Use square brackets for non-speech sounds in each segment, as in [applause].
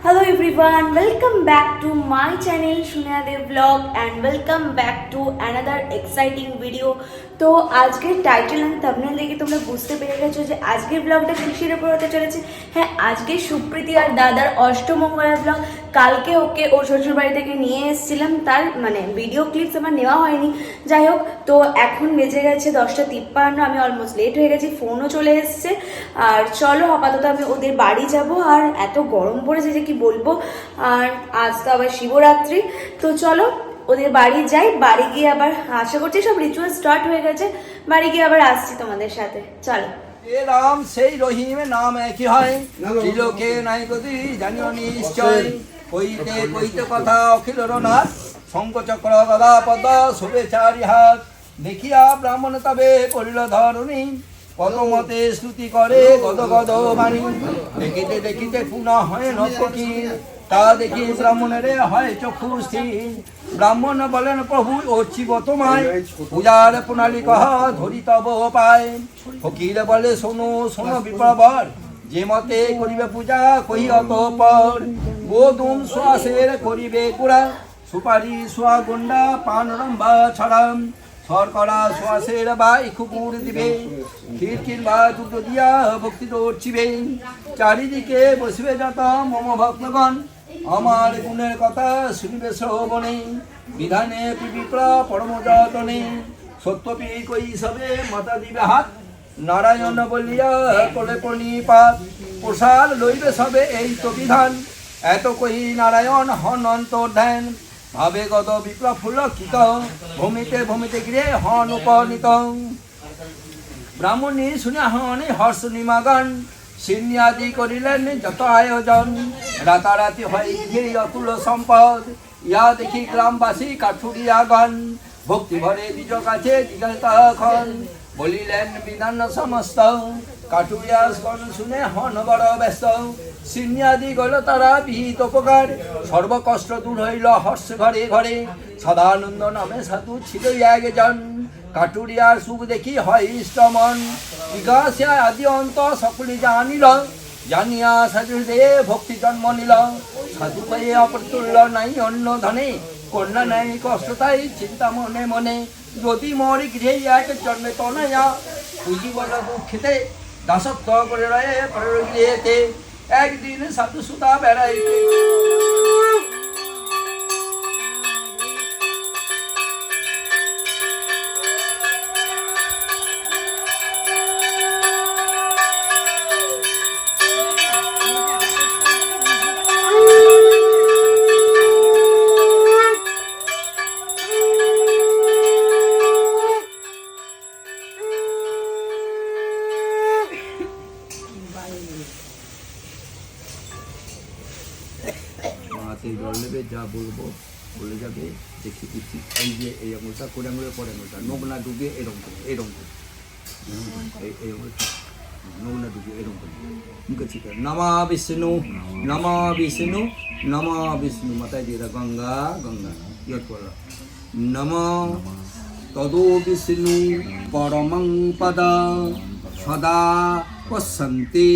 Hello. Everyone, welcome back to my channel Shunya Dev Vlog and welcome back to another exciting video. তো আজকের title and thumbnail দেখে তোমরা বুঝতে পেরে গেছো যে আজকের ব্লগটা কিসের উপর হতে চলেছে? হ্যাঁ আজকে সুপ্রীতি আর দাদার অষ্টমঙ্গলার ব্লগ কালকে ওকে ওর শ্বশুর বাড়ি থেকে নিয়ে এসেছিলাম। তার মানে ভিডিও ক্লিপস আমার নেওয়া হয়নি। যাই হোক তো এখন বেজে গেছে দশটা তিপ্পান্ন আমি অলমোস্ট লেট হয়ে গেছি ফোনও চলে এসছে। আর চলো আপাতত আমি ওদের বাড়ি যাব। আর এত গরম পড়েছে যে কি বলব? আর আজ তো আবার শিবরাত্রি। তো চলো ওদের বাড়ি যাই। বাড়ি গিয়ে আবার আশা করছি সব রিচুয়াল স্টার্ট হয়ে গেছে। বাড়ি গিয়ে আবার আসছি তোমাদের সাথে। চলো। এ রাম সেই রহিম নাম একই হয়। ত্রিলোকে নাই গতি জানিও নিশ্চয়। কইতে কইতে কথা অখিল রনাথ। শঙ্কচক্র গদা পদ হাত দেখিয়া ব্রাহ্মণ তবে করিল ধরণী। কত মতে স্তুতি করে, গদ গদ বাণী। দেখিতে দেখিতে পুনঃ হয় নকি তা দেখি ব্রাহ্মণের হয় চক্ষু স্থির। ব্রাহ্মণ বলেন, প্রভু অর্চিব তোমায়। পূজার প্রণালী কহ, ধরি তব পায় ফকির বলে, শোনো শোনো বিপ্লবর। যে মতে করিবে পূজা, কহি অত অতপর। গোদুম শ্বাসের করিবে কুড়া। সুপারি সোয়া গুন্ডা পান রম্বা ছড়াম। শর্করা শ্বাসের বা ইকুকুর দিবে। ক্ষীর কিংবা দুধ দিয়া ভক্তি দর্চিবে চারিদিকে বসবে যত মম ভক্তগণ। আমার গুণের কথা শুনিবে শ্রবণে। বিধানে বিপ্র পরম যতনে সত্যপি কই সবে মাতা দিবে হাত। নারায়ণ বলিয়া কোলে পণিপাত প্রসাদ লইবে সবে এই তো বিধান। এত কহি নারায়ণ, হন অন্তর্ধান। ভাবে গত বিপ্লব ফুলকিত ভূমিতে ভূমিতে গৃহে হন উপনীত। ব্রাহ্মণী শুনে হনে হর্ষ নিমাগন সিন্যাদি করিলেন যত আয়োজন। রাতারাতি হয় অতুল সম্পদ ইয়া দেখি গ্রামবাসী কাঠুরিয়া গণ ভক্তি ভরে নিজ কাছে তখন বলিলেন বিধান সমস্ত। শুনে হন বড় ব্যস্ত। সিন্যাদি গল তারা বিহিত উপকার সর্বকষ্ট দূর হইল হর্ষ ঘরে ঘরে। সদানন্দ নামে সাধু ছিল একজন। কাটুরিয়ার সুখ দেখি হয় ইষ্টমন বিকাশিয়া আদি অন্ত সকলে জানিল। জানিয়া সাধু দে ভক্তি জন্ম নিল। সাধু হয়ে অপ্রতুল্য নাই অন্য ধনে। কন্যা নাই কষ্ট তাই চিন্তা মনে মনে। যদি মরি গৃহে এক জন্মে তনয়া। পুঁজি বল দুঃখিতে। দাসত্ব করে রয়ে পরে একদিন সাধু সুতা বেড়াইতে যা বলব, বলে যাবে দেখি দিচ্ছি এই যে এই আঙুলটা করে আঙুলের পরে আঙুলটা নোক না ডুবিয়ে এরকম করবে এরকম করবে এই আঙুলটা নোক বিষ্ণু বিষ্ণু বিষ্ণু দিয়ে গঙ্গা গঙ্গা করলাম নম বিষ্ণু সদা পশ্যন্তে,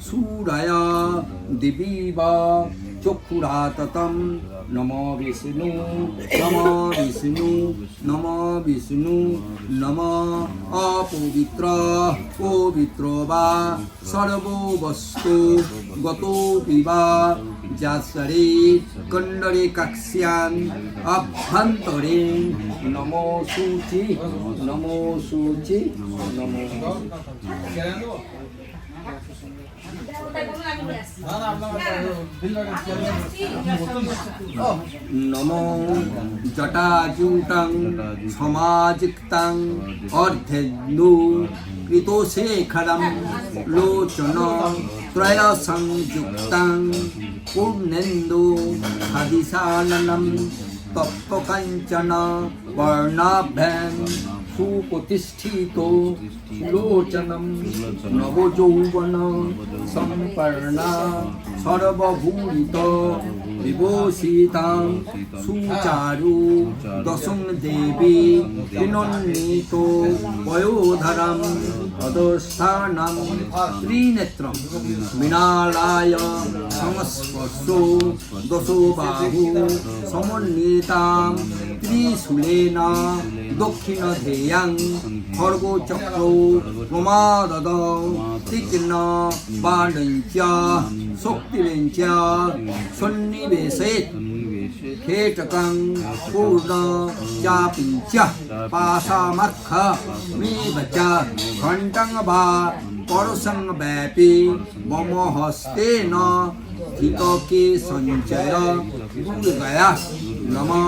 সূরায়, দিবি বা চক্ষুরাততম নম বিষ্ণু নম বিষ্ণু নম বিষ্ণু নম অপবিত্র পবিত্র বা সর্ববস্তু গতোপি বা যাসরে কণ্ডরে কাক্ষ্যান অভ্যন্তরে নমো সূচি নমো সূচি নমো নমো জটাজুটং সমাজিক্তাং অর্ধেন্দু কৃতশেখরম লোচন ত্রয় সংযুক্তাং পূর্ণেন্দু হরিশাননম তপ্তকাঞ্চন বর্ণাভ্যাং সুপ্রতিষ্ঠিত লোচনম নবযৌবন সম্পর্ণা সর্বভূরিত বিভূষিতাং সুচারু দশম দেবী বিনন্দিত বয়োধরম অদস্থানাম ত্রিনেত্রম মৃণালায় সংস্পর্শ দশো বাহু সমন্বিতাম ত্রিশূলেন দক্ষিণ ধ্যেয়াং খর্গচক্র প্রমাদদ তীক্ষ্ণ বাণঞ্চ শক্তিরেঞ্চ সন্নিবেশেত खेटकं पूर्ण चापिञ्च पाशामर्ख मीव च घण्टं वा परसं व्यापी मम हस्तेन हितके सञ्चय दुर्गया নমা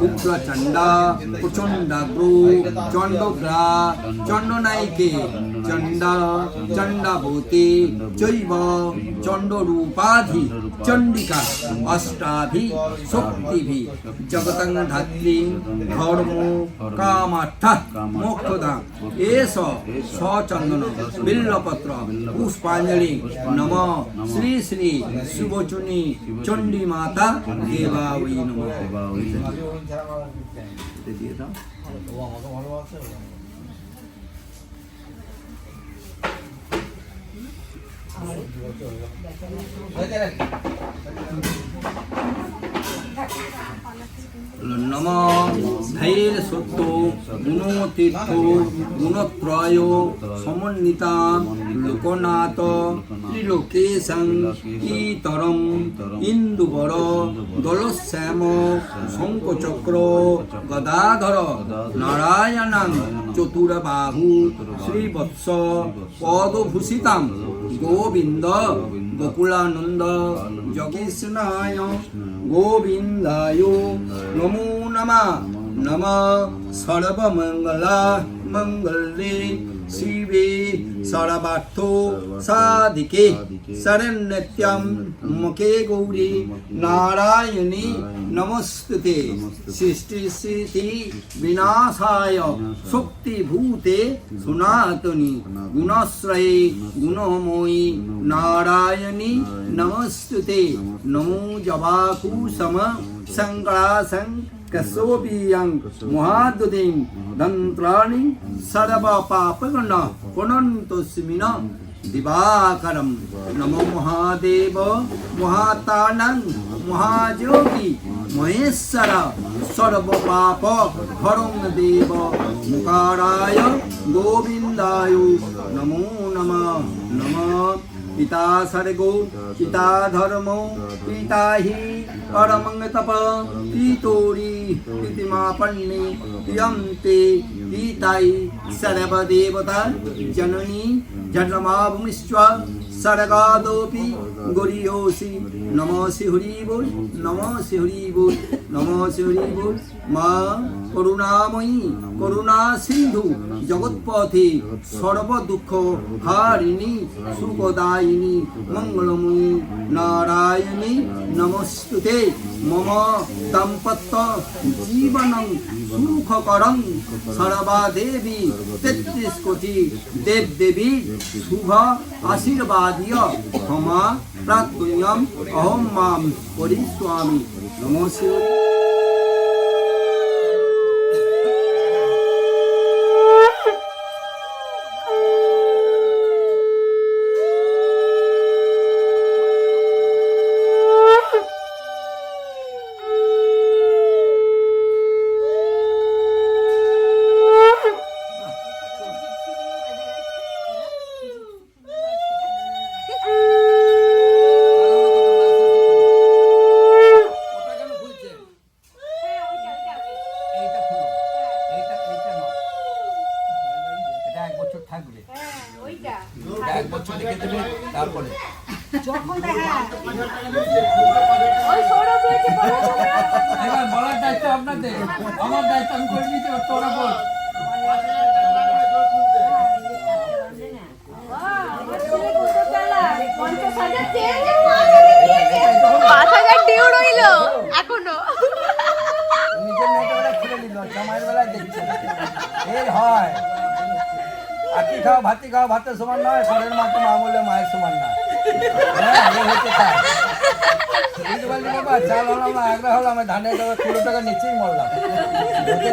উগ্র চণ্ডা প্রচণ্ডা গ্রু চণ্ডগ্রা চণ্ডনায়িকে চণ্ডা চণ্ডাভূতে চৈব চণ্ডরূপাধি চণ্ডিকা অষ্টাভি শক্তিভি জগতং ধাত্রী ধর্ম কামাঠ মোক্ষদা এস সচন্দন বিল্লপত্র পুষ্পাঞ্জলি নম শ্রী শ্রী শুভচুনি চণ্ডী মাতা দেবাবী নম দিয়ে দাও ও আমাকে ভালোবাসে নম ধৈর সত্য গুণতীর্থ গুণত্রয় সমন্বিতা লোকনাথ ত্রিলোকেশং ইতরম ইন্দুবর দলশ্যাম শঙ্কচক্র গদাধর নারায়ণাং চতুরবাহু শ্রীবৎস পদভূষিতাম গোবিন্দ গোকুলানন্দ যোগীষ্ণায় গোবিন্দায় নমো নমঃ নম সর্বমঙ্গলা মঙ্গলে শিবে সর্বার্থ সাধিকে শরণ্যত্যম মুখে গৌরী নারায়ণী নমস্তুতে সৃষ্টি স্থিতি বিনাশায় শক্তিভূতে সনাতনী গুণশ্রয়ে গুণময়ী নারায়ণী নমস্তুতে নমো জবাকুসম সংকলাসং কসোপিয়ং মহাদুতিং দন্ত্রাণি সর্বপাপগণ পুনন্তস্মিন দিবাকরম নমো মহাদেব মহাতানং মহাযোগী মহেশ্বর সর্বপাপ হরং দেব মুকারায় গোবিন্দায় নমো নমঃ নমঃ পিতা সর্গো পিতা ধর্ম পিতা হি পরমং তপ পিতোরি পিতিমাপন্নে প্রিয়ন্তে পিতাই সর্বদেবতা জননী জন্মাভূমিশ্চ সর্গাদপি গরিয়োসি নম শিহরি বল নম শিহরি বল নম শিহরি বল মা করুণাময়ী, করুণা সিন্ধু, জগৎপথে সর্বদুঃখ হারিণী, সুখদায়িনী, মঙ্গলময়ী, নারায়ণী, নমস্তুতে। মম দাম্পত্য জীবনং সুখকরং। সর্বা দেবী তেত্রিশ কোটি দেব দেবী শুভ আশীর্বাদীয় ক্ষমা প্রার্থনীয়ম অহম মাম পরিস্বামী। নমস্কার ওটা কেন খুলছে এইটা খুলো এইটা এইটা নাও এটা এক বছর থাকবে এটা এক বছর রেখে দেবে তারপরে এবার বলার দায়িত্ব আপনাদের? আমার দায়িত্ব আমি করে নিতে তোরা বল। পাঁচ হাজার ডিউ রইল এখনও। নিজের মেয়েটা ওরা দেখছে এই হয়। ভাতি খাও ভাতি খাও ভাতের সমান নয় ঘরের মা তো মা বললে মায়ের সমান না। চাল হলাম না আগ্রা হলাম ধানের টাকা কুড়ো টাকা নিচেই মরলাম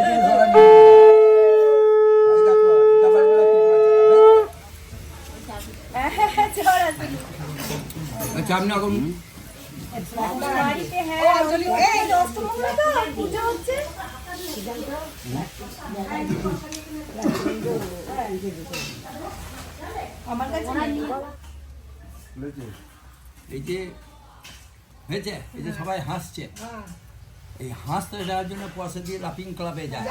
জিনিস ওরা নিয়ে নিল। এই যে হয়েছে? এই যে সবাই হাসছে। এই হাসতে যাওয়ার জন্য পয়সা দিয়ে লাফিং ক্লাবে যায়।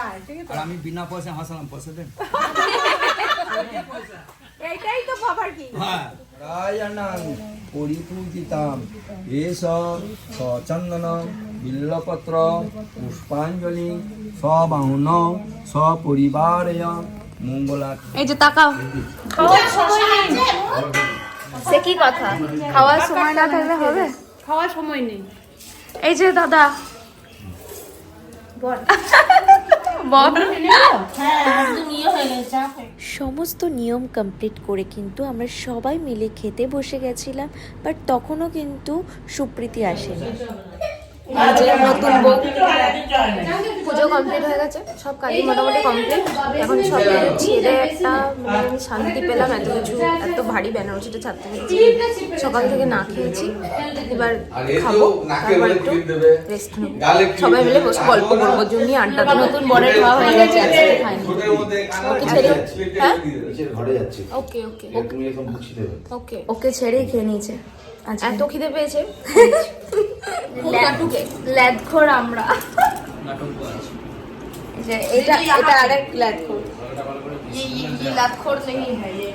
আর আমি বিনা পয়সা হাসালাম পয়সা দেন। [laughs] এইটাই তো ভাবার কি। হ্যাঁ। পরিপূজিতাম। সচন্দন বিল্লপত্র পুষ্পাঞ্জলি সবাহুন সপরিবারয় মঙ্গলা এই যে তাকাও। সে কি কথা? খাওয়ার সময় না থাকলে হবে? খাওয়ার সময় নেই। এই যে দাদা। বল। বল। সমস্ত নিয়ম কমপ্লিট করে কিন্তু আমরা সবাই মিলে খেতে বসে গেছিলাম বাট তখনও কিন্তু সুপ্রীতি আসেনি। নতুন বউ পুজো কমপ্লিট হয়ে গেছে। সব কাজই মোটামুটি কমপ্লিট এখন সব কিছু ছেড়ে একটা মানে আমি শান্তি পেলাম এত কিছু এত ভারী বেনারসিটা ছাড়তে পেরেছি। সকাল থেকে না খেয়েছি। এবার খাব তারপর একটু রেস্ট নেব। সবাই মিলে বসে গল্প করব জন্য আড্ডা তো নতুন বরের খাওয়া হয়ে গেছে একসাথে খাইনি। ওকে ছেড়ে হ্যাঁ? ওকে ওকে। ওকে। ওকে ছেড়েই খেয়ে নিয়েছে। আচ্ছা এত খিদে পেয়েছে। ল্যাটুকে ল্যাদখোর আমরা। যে এটা এটা আরেক ল্যাটকো ये ये ये लातखोर नहीं है ये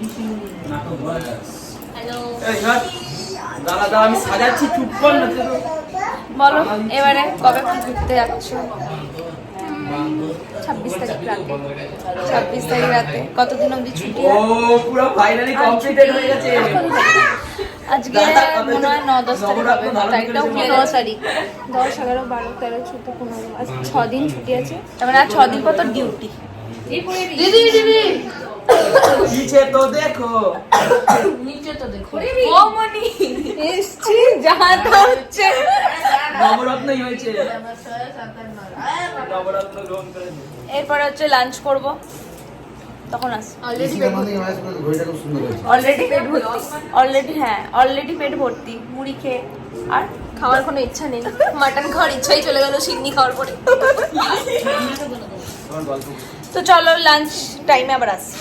हेलो দাদা দাদা আমি সাজাচ্ছি চুপ কর না তুই বলো এবারে কবে ঘুরতে যাচ্ছ ছাব্বিশ তারিখ রাতে ছাব্বিশ তারিখ রাতে কতদিন অবধি ছুটি ও পুরো ফাইনালি কমপ্লিটেড হয়ে গেছে আজকে মনে হয় ন দশ তারিখ হবে তারিখটাও ভুলে ন তারিখ। দশ এগারো বারো তেরো চোদ্দ পনেরো আজ ছ দিন ছুটি আছে। তার মানে আর ছ দিন পর তো ডিউটি দিদি দিদি! পিছে তো দেখো। নিচে তো দেখো। ও মনি এসছি তো হচ্ছে। নবরত্নই হয়েছে। নবরত্ন গ্রহণ করে এরপর হচ্ছে লাঞ্চ করব। তখন আস। অলরেডি অলরেডি পেট ভর্তি। অলরেডি হ্যাঁ অলরেডি পেট ভর্তি। মুড়ি খেয়ে। আর খাওয়ার কোনো ইচ্ছা নেই। মাটন খাওয়ার ইচ্ছাই চলে গেল সিডনি খাওয়ার পরে। তো চলো লাঞ্চ টাইমে আবার আসি।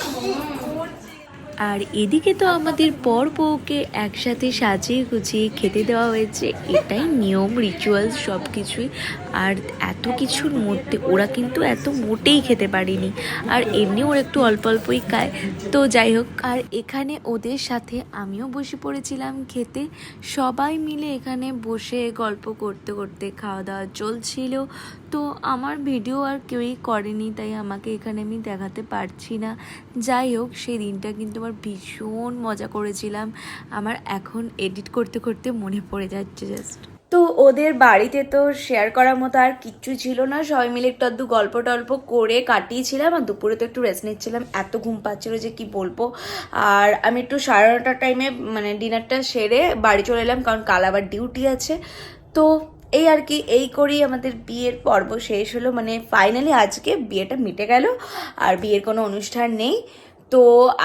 আর এদিকে তো আমাদের পর বউকে একসাথে সাজিয়ে গুছিয়ে খেতে দেওয়া হয়েছে। এটাই নিয়ম রিচুয়ালস সব কিছুই আর এত কিছুর মধ্যে ওরা কিন্তু এত মোটেই খেতে পারেনি। আর এমনি ওরা একটু অল্প অল্পই খায়। তো যাই হোক, আর এখানে ওদের সাথে আমিও বসে পড়েছিলাম খেতে। সবাই মিলে এখানে বসে গল্প করতে করতে খাওয়া দাওয়া চলছিল। তো আমার ভিডিও আর কেউই করেনি, তাই আমাকে এখানে আমি দেখাতে পারছি না। যাই হোক, সেই দিনটা কিন্তু আমার ভীষণ মজা করেছিলাম। আমার এখন এডিট করতে করতে মনে পড়ে যাচ্ছে জাস্ট তো ওদের বাড়িতে তো শেয়ার করার মতো আর কিচ্ছু ছিল না। সবাই মিলে একটু আধটু গল্প টল্প করে কাটিয়েছিলাম আর দুপুরে তো একটু রেস্ট নিচ্ছিলাম। এত ঘুম পাচ্ছিল যে কি বলব? আর আমি একটু সাড়ে নটার টাইমে মানে ডিনারটা সেরে বাড়ি চলে এলাম কারণ কাল আবার ডিউটি আছে। তো এই আর কি, এই করেই আমাদের বিয়ের পর্ব শেষ হলো। মানে ফাইনালি আজকে বিয়েটা মিটে গেল আর বিয়ের কোনো অনুষ্ঠান নেই। তো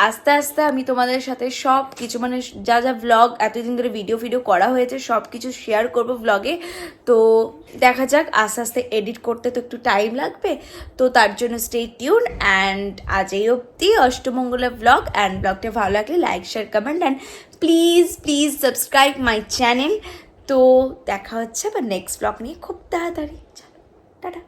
আস্তে আস্তে আমি তোমাদের সাথে সব কিছু মানে যা যা ভ্লগ এতদিন ধরে ভিডিও ফিডিও করা হয়েছে সব কিছু শেয়ার করব ব্লগে তো দেখা যাক, আস্তে আস্তে এডিট করতে তো একটু টাইম লাগবে। তো তার জন্য স্টে টিউন অ্যান্ড আজ এই অবধি অষ্টমঙ্গলা ব্লগ অ্যান্ড ব্লগটা ভালো লাগলে like share comment and please please subscribe my channel তো দেখা হচ্ছে আবার নেক্সট ব্লগ নিয়ে খুব তাড়াতাড়ি। চলো, টাটা।